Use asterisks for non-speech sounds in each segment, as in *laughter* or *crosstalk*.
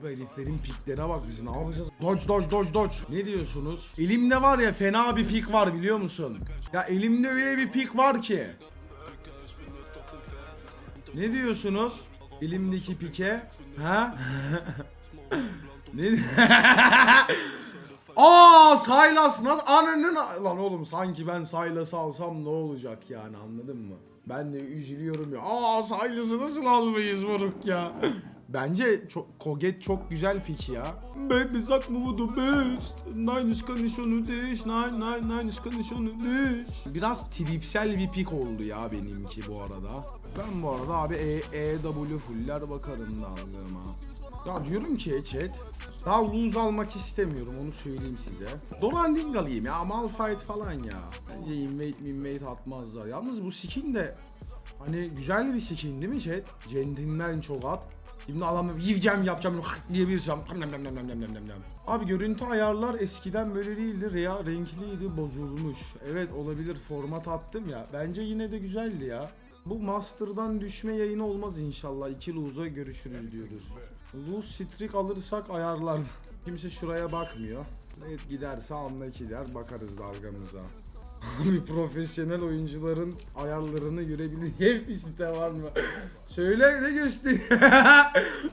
Abi heriflerin piklere bak biz ne yapacağız? Dodge dodge dodge dodge. Ne diyorsunuz? Elimde var ya fena bir pik var biliyor musun? Ya elimde öyle bir pik var ki. Ne diyorsunuz? Elimdeki pike. Ha? ne? *laughs* Aa Saylas nasıl ananın lan oğlum sanki ben Saylas'ı alsam ne olacak yani anladın mı? Ben de üzülüyorum ya. Aa Saylas'ı nasıl almayız moruk ya? Bence çok, Koget çok güzel pik ya. Baby suck move the best. Nine is condition dish. Nine nine nine is condition dish. Biraz tripsel bir pik oldu ya benimki bu arada. Ben bu arada abi E, EW fuller bakarım dalgama. Ya diyorum ki chat daha lose almak istemiyorum onu söyleyeyim size. Donalding alayım ya Malphite falan ya. Bence invade invade atmazlar. Yalnız bu skin de hani güzel bir skin değil mi chat? Centilmen çok at. Şimdi adamı yiyeceğim yapacağım nem. Abi görüntü ayarlar eskiden böyle değildi. Rea renkliydi bozulmuş. Evet olabilir format attım ya. Bence yine de güzeldi ya. Bu Master'dan düşme yayını olmaz inşallah. İki lose'a görüşürüz diyoruz. Lose streak alırsak ayarlarda. Kimse şuraya bakmıyor. Evet giderse anla gider bakarız dalgamıza. Abi profesyonel oyuncuların ayarlarını görebileceğim bir site *laughs* var mı? Söyle ne göster. *laughs*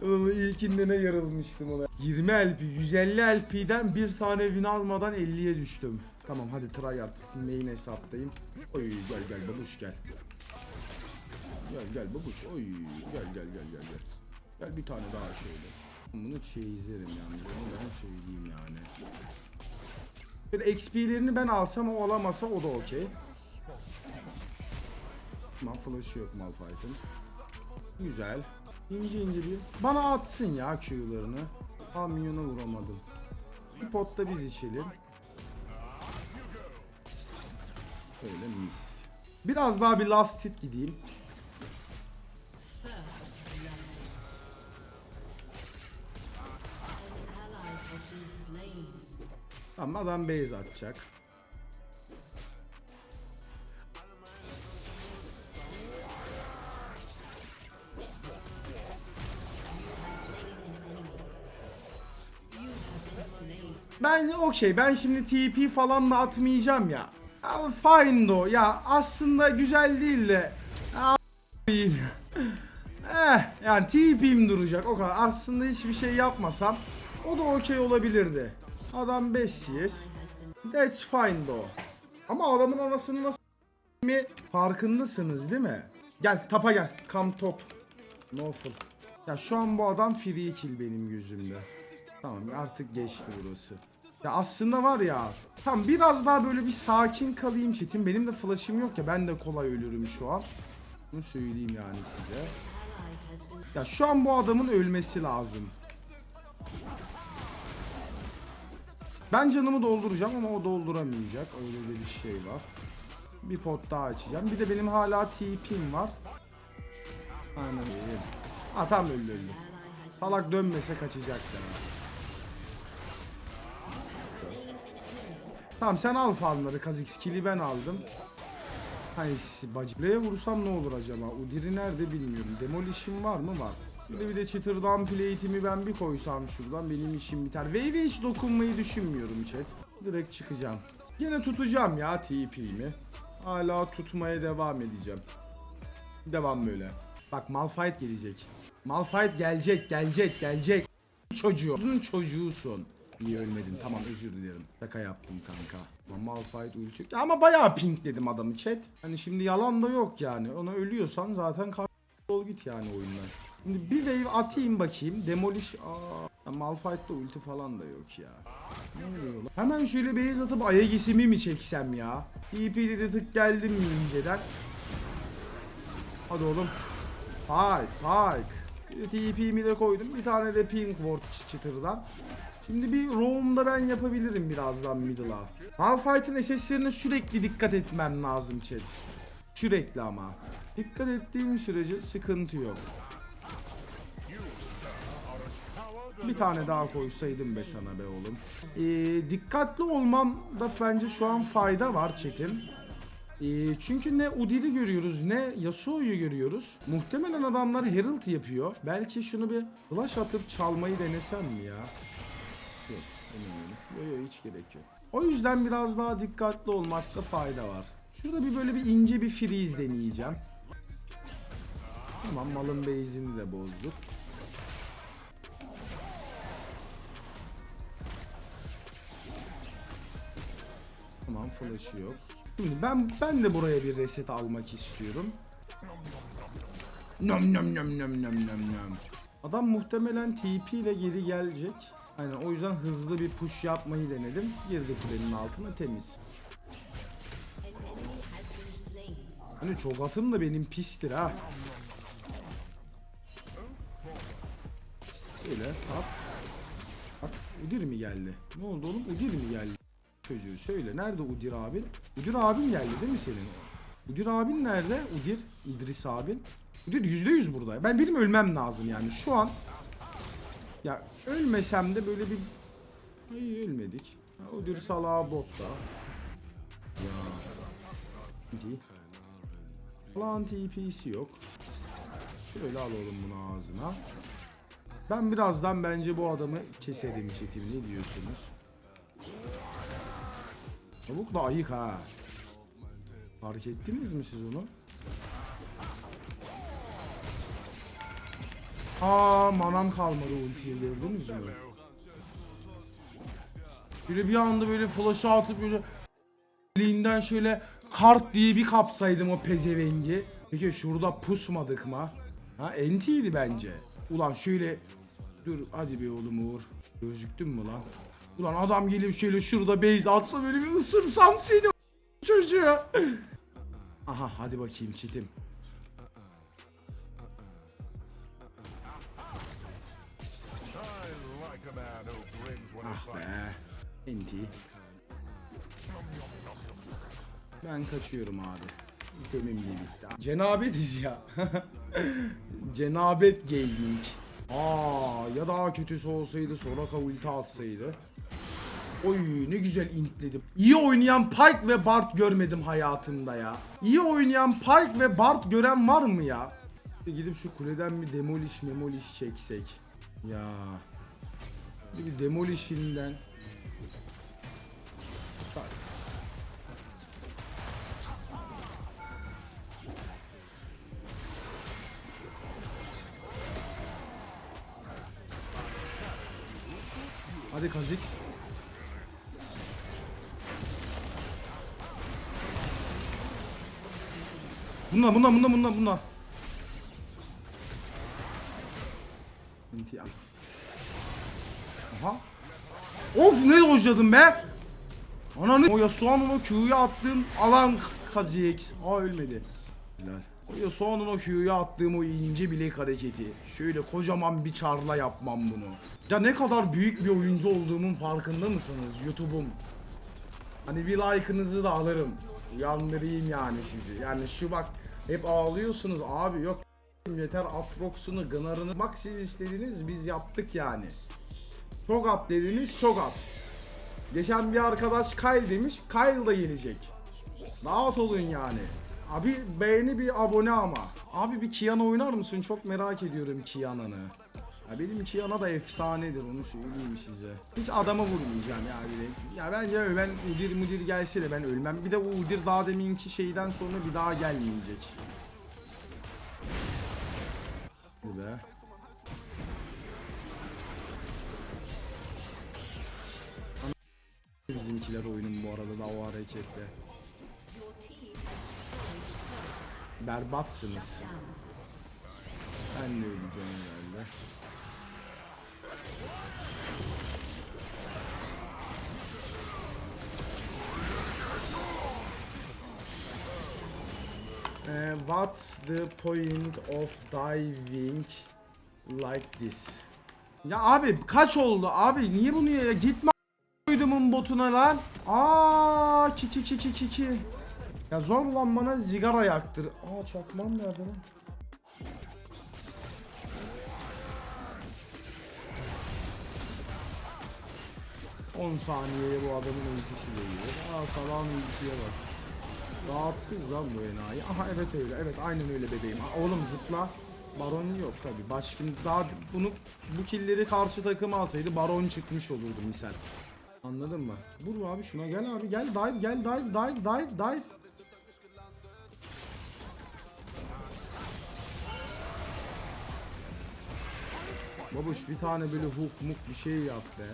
Ulan ilkinde ne yarılmıştım ona. 20 LP, 150 LP'den bir tane win almadan 50'ye düştüm. Tamam hadi tryhard. Main hesaptayım. Oy gel gel babuş gel. Gel gel babuş. Oy gel gel gel gel gel. Gel bir tane daha şöyle. Bunu çeyizlerim yani. Bunu ben söyleyeyim yani. Böyle XP'lerini ben alsam o alamasa o da okey. Tamam flash'ı yok Malphite'ın. Güzel. İnce ince bir. Bana atsın ya Q'larını. Aa minyona vuramadım. Bir potta biz içelim. Böyle mis. Biraz daha bir last hit gideyim. Tamam adam base atacak. Ben okey ben şimdi TP falan da atmayacağım ya. Fine o ya aslında güzel değil de. Eh yani TP'm duracak o kadar. Aslında hiçbir şey yapmasam o da okey olabilirdi. Adam 5 CS. That's fine though. Ama adamın anasını nasıl mi farkındasınız değil mi? Gel tapa gel. Come top. No full. Ya şu an bu adam free kill benim gözümde. Tamam artık geçti burası. Ya aslında var ya. Tam biraz daha böyle bir sakin kalayım çetin. Benim de flash'ım yok ya. Ben de kolay ölürüm şu an. Bunu söyleyeyim yani size. Ya şu an bu adamın ölmesi lazım. Ben canımı dolduracağım ama o dolduramayacak. Öyle de bir şey var. Bir pot daha açacağım. Bir de benim hala TP'm var. Aynen öyle. Ha tam öldü öldü. Salak dönmese kaçacaktı. Tamam sen al farmları Kazix kill'i ben aldım. Hay bacı. Buraya vursam ne olur acaba? Udiri nerede bilmiyorum. Demolition var mı? Var. De bir de çıtırdan plate'imi ben bir koysam şuradan benim işim biter. Wave'e hiç dokunmayı düşünmüyorum chat. Direkt çıkacağım. Yine tutacağım ya TP'mi. Hala tutmaya devam edeceğim. Devam böyle. Bak Malphite gelecek. Malphite gelecek, gelecek, gelecek. Çocuğu. Bunun çocuğusun. İyi ölmedin. Tamam özür dilerim. Şaka yaptım kanka. Malphite ulti. Ama bayağı pink dedim adamı chat. Hani şimdi yalan da yok yani. Ona ölüyorsan zaten kar ol git yani oyundan. Şimdi bir wave atayım bakayım. Demolish. Aa, Malphite'da ulti falan da yok ya. Ne oluyor? Hemen şöyle base atıp Ayagisimi mi çeksem ya? TP'li de tık geldim mi inceden? Hadi oğlum. Fight, fight. TP'mi de koydum. Bir tane de pink ward çıtırdan. Şimdi bir roam'da ben yapabilirim birazdan middle'a. Malphite'ın SS'lerine sürekli dikkat etmem lazım chat. Sürekli ama. Dikkat ettiğim sürece sıkıntı yok. Bir tane daha koysaydım be sana be oğlum. Ee, dikkatli olmam da bence şu an fayda var chat'im. Ee, çünkü ne Udyr'i görüyoruz ne Yasuo'yu görüyoruz. Muhtemelen adamlar Herald yapıyor. Belki şunu bir flash atıp çalmayı denesem mi ya? Yok, denemeyelim. Yok yok hiç gerek yok. O yüzden biraz daha dikkatli olmakta fayda var. Şurada bir böyle bir ince bir freeze deneyeceğim. Tamam malın base'ini de bozduk. Tamam flash'ı yok. Şimdi ben ben de buraya bir reset almak istiyorum. Nom nom nom nom nom nom nom. Adam muhtemelen TP ile geri gelecek. Aynen o yüzden hızlı bir push yapmayı denedim. Girdi kulenin altına temiz. Hani çok atım da benim pistir ha. Öyle hop. Bak Udir mi geldi? Ne oldu oğlum? Udir mi geldi? Çocuğu söyle. Nerede Udir abin? Udir abin geldi değil mi senin? Udir abin nerede? Udir, İdris abin. Udir %100 burada. Ben benim ölmem lazım yani. Şu an ya ölmesem de böyle bir Ay ölmedik. Ha, Udir salağı botta. Ya. Değil. Lan TP'si yok. Şöyle al oğlum bunu ağzına. Ben birazdan bence bu adamı keserim çetim ne diyorsunuz? Tavuk da ayık ha. Fark ettiniz mi siz onu? Aa manam kalmadı ultiye gördünüz mü? Böyle bir anda böyle flash'ı atıp böyle elinden şöyle kart diye bir kapsaydım o pezevengi. Peki şurada pusmadık mı? Ha entiydi bence. Ulan şöyle dur hadi be oğlum Uğur. Gözüktün mü lan? Ulan adam gelip şöyle şurada base atsa böyle bir ısırsam seni *laughs* çocuğu. Aha hadi bakayım çitim. Ah be. Enti. Ben kaçıyorum abi. İyi bitti. Cenabetiz ya. *laughs* Cenabet Gaming. Aa ya daha kötüsü olsaydı Soraka ulti atsaydı. Oy ne güzel intledim. İyi oynayan Pyke ve Bart görmedim hayatımda ya. İyi oynayan Pyke ve Bart gören var mı ya? Gidip şu kuleden bir demolish memolish çeksek. Ya. Bir demolish'inden. Hadi Kha'Zix. Bunlar bunlar bunlar bunlar bunlar. İntihar. Aha. Of ne hocadım be. Ananı o Yasuo'nun o Q'yu attığım alan Kha'Zix. Aa ölmedi. Helal. O Yasuo'nun o Q'yu attığım o ince bilek hareketi. Şöyle kocaman bir çarla yapmam bunu. Ya ne kadar büyük bir oyuncu olduğumun farkında mısınız YouTube'um? Hani bir like'ınızı da alırım. Uyandırayım yani sizi. Yani şu bak hep ağlıyorsunuz abi yok yeter Atrox'unu, Gınar'ını. Siz istediniz biz yaptık yani. Çok at dediniz çok at. Geçen bir arkadaş Kyle demiş Kyle da gelecek. Rahat olun yani. Abi beğeni bir abone ama. Abi bir Kiana oynar mısın? Çok merak ediyorum Kiana'nı. Ya benim Kiana da efsanedir onu söyleyeyim size. Hiç adama vurmayacağım ya direkt. Ya bence ben Udir Mudir gelse de ben ölmem. Bir de o Udir daha deminki şeyden sonra bir daha gelmeyecek. Bu be. Bizimkiler oyunun bu arada da o hareketle. Berbatsınız. Ben de öleceğim herhalde. What's the point of diving like this? Ya abi kaç oldu abi niye bunu ya gitme koydumun botuna lan. Aa ki ki ki ki ki ki. Ya zor lan bana zigara yaktır. Aa çakmam nerede lan? On saniyeye bu adamın ultisi geliyor. Aa salağın ultiye bak. Rahatsız lan bu enayi. Aha evet öyle. Evet aynen öyle bebeğim. Aa, oğlum zıpla. Baron yok tabi. Başkin daha bunu bu killeri karşı takıma alsaydı baron çıkmış olurdu misal. Anladın mı? Vur abi şuna gel abi gel dive gel dive dive dive dive. Babuş bir tane böyle hook muk bir şey yap be.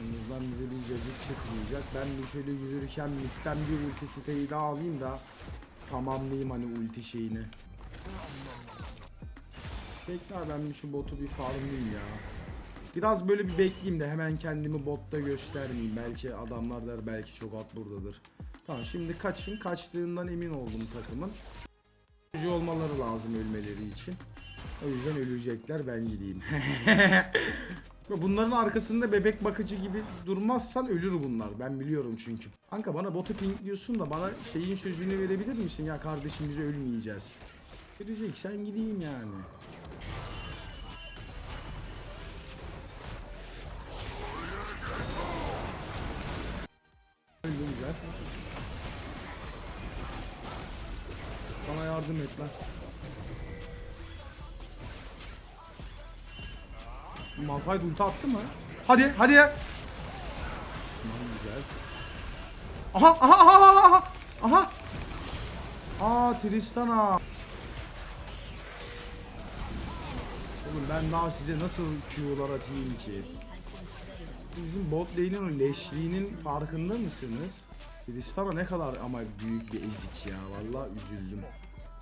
Bundan bize bir cacık çıkmayacak. Ben de şöyle yürürken midden bir ulti siteyi daha alayım da tamamlayayım hani ulti şeyini. Bekle abi, ben bir şu botu bir farmlayayım ya. Biraz böyle bir bekleyeyim de hemen kendimi botta göstermeyeyim. Belki adamlar der belki çok at buradadır. Tamam şimdi kaçın. Kaçtığından emin oldum takımın. Ölücü olmaları lazım ölmeleri için. O yüzden ölecekler ben gideyim. *laughs* Bunların arkasında bebek bakıcı gibi durmazsan ölür bunlar. Ben biliyorum çünkü. Kanka bana botu ping diyorsun da bana şeyin sözünü verebilir misin? Ya kardeşim biz ölmeyeceğiz. Vereceksen gideyim yani. Öldü güzel. Bana yardım et lan. Malphite ulti attı mı? Hadi hadi. Tamam. Aha aha aha aha aha. Aa Tristana. Oğlum ben daha size nasıl Q'lar atayım ki? Bizim bot lane'in leşliğinin farkında mısınız? Tristana ne kadar ama büyük bir ezik ya. Vallahi üzüldüm.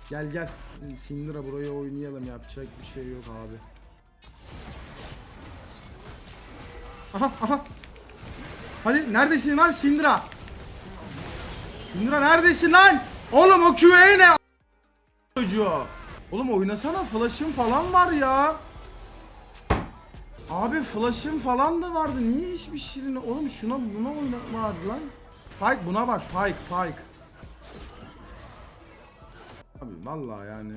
Gel gel. Syndra buraya oynayalım. Yapacak bir şey yok abi. Aha aha. Hadi neredesin lan Syndra? Syndra neredesin lan? Oğlum o QA ne? Çocuğu. Oğlum oynasana flash'ın falan var ya. Abi flash'ın falan da vardı. Niye hiçbir şirin? Oğlum şuna buna oynak vardı lan. Pike buna bak Pike Pike. Abi vallahi yani.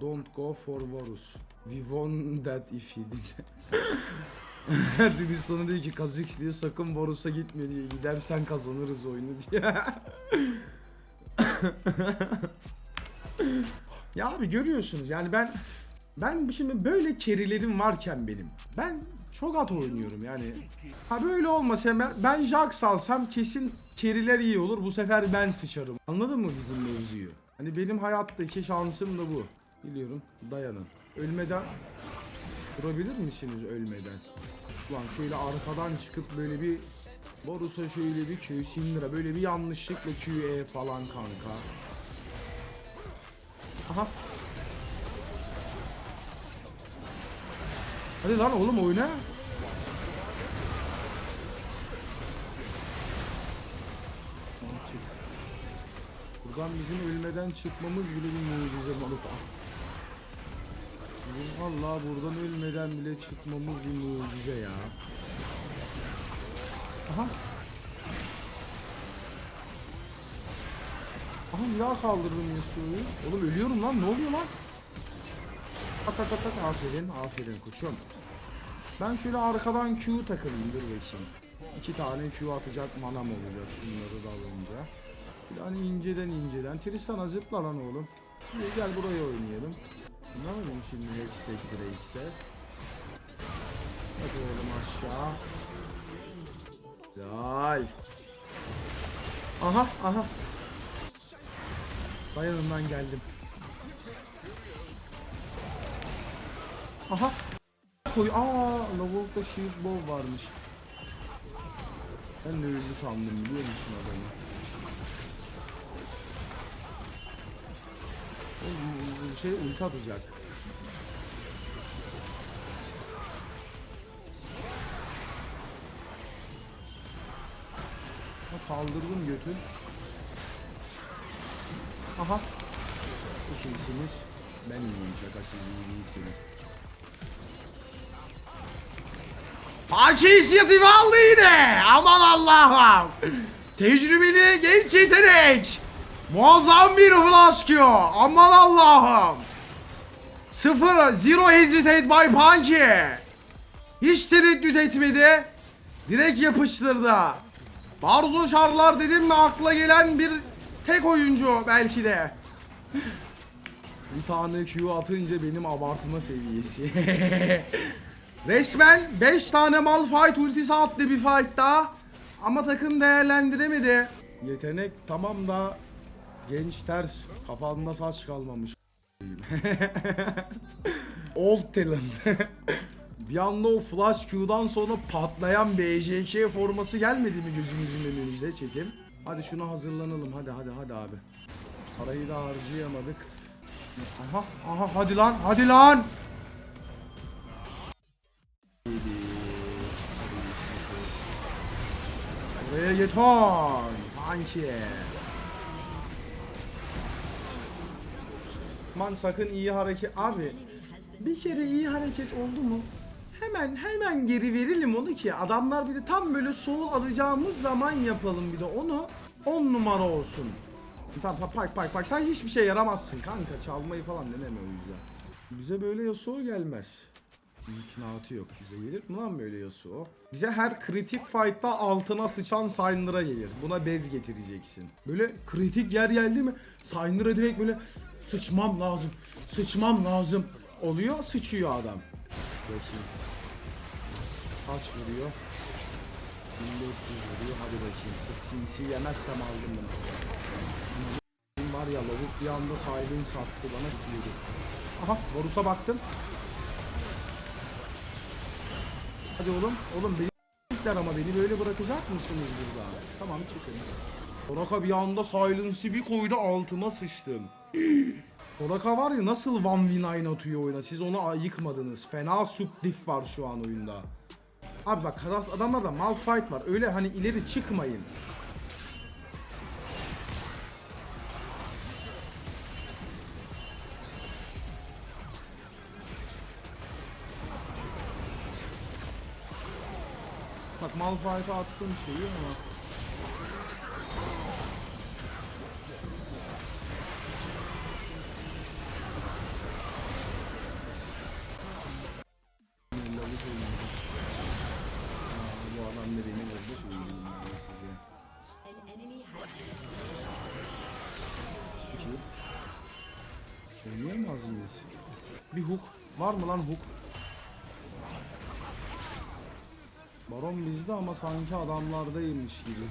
Don't go for Varus. We won that if he did. *laughs* *laughs* Dinistan'a diyor ki Kazix diyor sakın Varus'a gitme diyor. Gidersen kazanırız oyunu *laughs* diye. *laughs* ya abi görüyorsunuz yani ben ben şimdi böyle kerilerim varken benim ben çok at oynuyorum yani. Ha böyle olmasa ben, ben Jax alsam kesin keriler iyi olur. Bu sefer ben sıçarım. Anladın mı bizim mevzuyu? Hani benim hayattaki şansım da bu. Biliyorum. Dayanın. Ölmeden durabilir misiniz ölmeden? Ulan şöyle arkadan çıkıp böyle bir Borus'a şöyle bir Q Syndra böyle bir yanlışlıkla QE falan kanka. Aha. Hadi lan oğlum oyna. Buradan bizim ölmeden çıkmamız bile bir mucize balık. Vallahi buradan ölmeden bile çıkmamız bir mucize ya. Aha. Aha bir daha kaldırdım Yasuo'yu. Oğlum ölüyorum lan ne oluyor lan? Tak tak tak tak aferin aferin koçum. Ben şöyle arkadan Q takılayım dur bakayım. İki tane Q atacak manam olacak şunları da alınca. Bir hani inceden inceden. Tristana zıpla lan oğlum. Gel buraya oynayalım. Ne yapayım şimdi Hextech Drakes'e? Hadi oğlum aşağı. Güzel. Aha aha. Dayanından geldim. Aha. Koy. Aa, Lavolta Shield Bow varmış. Ben de sandım biliyor musun adamı? Şey ulti atacak. Kaldırdım götü. Aha. Çok iyisiniz. Ben iyiyim şaka siz iyi değilsiniz. İnisiyatifi aldı yine. Aman Allah'ım. Tecrübeli genç yetenek. Muazzam bir flaskio. Aman Allah'ım. Sıfır. Zero hesitate by Punchy. Hiç tereddüt etmedi. Direkt yapıştırdı. Barzo şarlar dedim mi akla gelen bir tek oyuncu belki de. *laughs* bir tane Q atınca benim abartma seviyesi. *laughs* Resmen 5 tane Malphite ultisi attı bir fight daha. Ama takım değerlendiremedi. Yetenek tamam da genç ters. Kafanda saç kalmamış. *laughs* Old talent. *laughs* bir anda o flash Q'dan sonra patlayan BJK forması gelmedi mi gözümüzün önünüze çekim? Hadi şuna hazırlanalım hadi hadi hadi abi. Parayı da harcayamadık. Aha aha hadi lan hadi lan. Buraya yeton. Hanki. Man sakın iyi hareket abi. Bir kere iyi hareket oldu mu? Hemen hemen geri verelim onu ki adamlar bir de tam böyle soul alacağımız zaman yapalım bir de onu 10 numara olsun. Tamam tamam pak pak pak sen hiçbir şey yaramazsın kanka çalmayı falan deneme o yüzden. Bize böyle Yasuo gelmez. İmkanatı yok bize gelir mi lan böyle Yasuo? Bize her kritik fight'ta altına sıçan Syndra gelir. Buna bez getireceksin. Böyle kritik yer geldi mi Syndra direkt böyle sıçmam lazım, sıçmam lazım oluyor sıçıyor adam. Bakayım. Kaç vuruyor? 1400 vuruyor hadi bakayım. Sıt CC yemezsem aldım bunu. Var ya lavuk bir anda sahibini sattı bana gidiyordu. Aha Varus'a baktım. Hadi oğlum. Oğlum beni ama beni böyle bırakacak mısınız burada? Tamam çıkın. Oraka bir anda silence'i bir koydu altıma sıçtım. Oraka var ya nasıl 1v9 atıyor oyuna siz onu ayıkmadınız. Fena subdiff var şu an oyunda. Abi bak adamlarda malfight var öyle hani ileri çıkmayın. Bak Malphite'a attığım şeyi ama Bir hook. Var mı lan hook? Baron bizde ama sanki adamlardaymış gibi.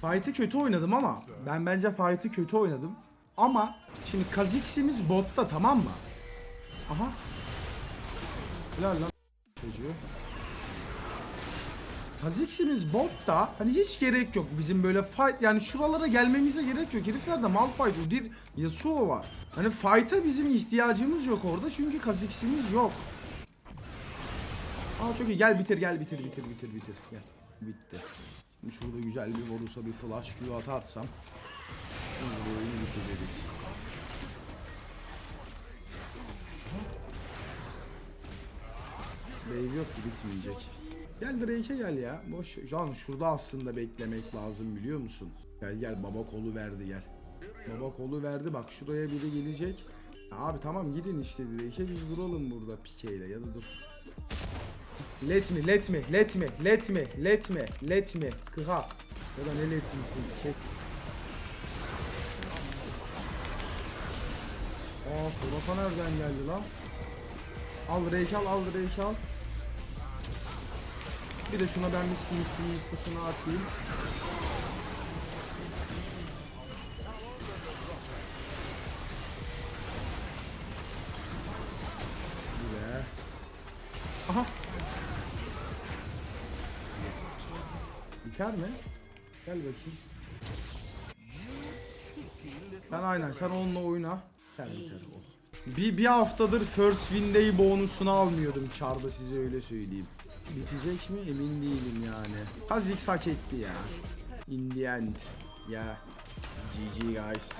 Fight'ı kötü oynadım ama ben bence fight'ı kötü oynadım. Ama şimdi Kha'Zix'imiz botta tamam mı? Aha. Helal lan çocuğu. Kha'Zix'imiz botta hani hiç gerek yok bizim böyle fight yani şuralara gelmemize gerek yok. Heriflerde Malphite, Udyr, Yasuo var. Hani fight'a bizim ihtiyacımız yok orada çünkü Kha'Zix'imiz yok. Aa çok iyi. Gel bitir gel bitir bitir bitir bitir. Gel. Bitti. Şimdi şurada güzel bir vurursa bir flash Q atarsam bu oyunu bitiririz. Wave yok ki bitmeyecek. Gel Drake'e gel ya. Boş. Can şurada aslında beklemek lazım biliyor musun? Gel gel baba kolu verdi gel. Baba kolu verdi bak şuraya biri gelecek. Abi tamam gidin işte Drake'e biz vuralım burada pikeyle ya da dur. Let me, let me, let me, let me, let me, let me. Kıha. Ya da ne let me'sin? Çek. Aa Soraka nereden geldi lan? Al Rake al, al. Bir de şuna ben bir CC sıfını atayım. De. Aha. Biter mi? Gel bakayım. Sen aynen sen onunla oyna. Biter biter o. Bir, bir haftadır first win day bonusunu almıyordum çarda size öyle söyleyeyim. Bitecek mi emin değilim yani. Kha'Zix hak etti ya. In the end. Ya. GG guys.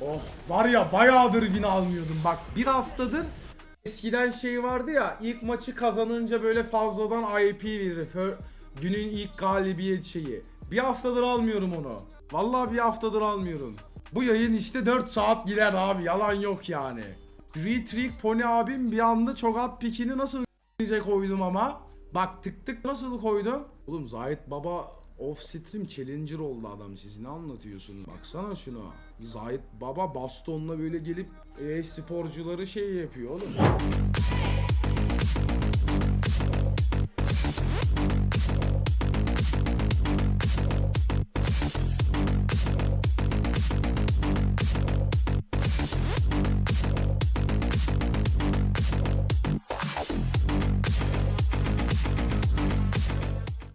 Oh var ya bayağıdır win almıyordum. Bak bir haftadır Eskiden şey vardı ya ilk maçı kazanınca böyle fazladan IP verir. Günün ilk galibiyet şeyi. Bir haftadır almıyorum onu. Vallahi bir haftadır almıyorum. Bu yayın işte 4 saat gider abi yalan yok yani. Retreat Pony abim bir anda çok at pikini nasıl koydum ama. Bak tık tık nasıl koydum? Oğlum Zahit Baba off stream challenger oldu adam siz ne anlatıyorsun? Baksana şuna. Zahit Baba bastonla böyle gelip e sporcuları şey yapıyor oğlum.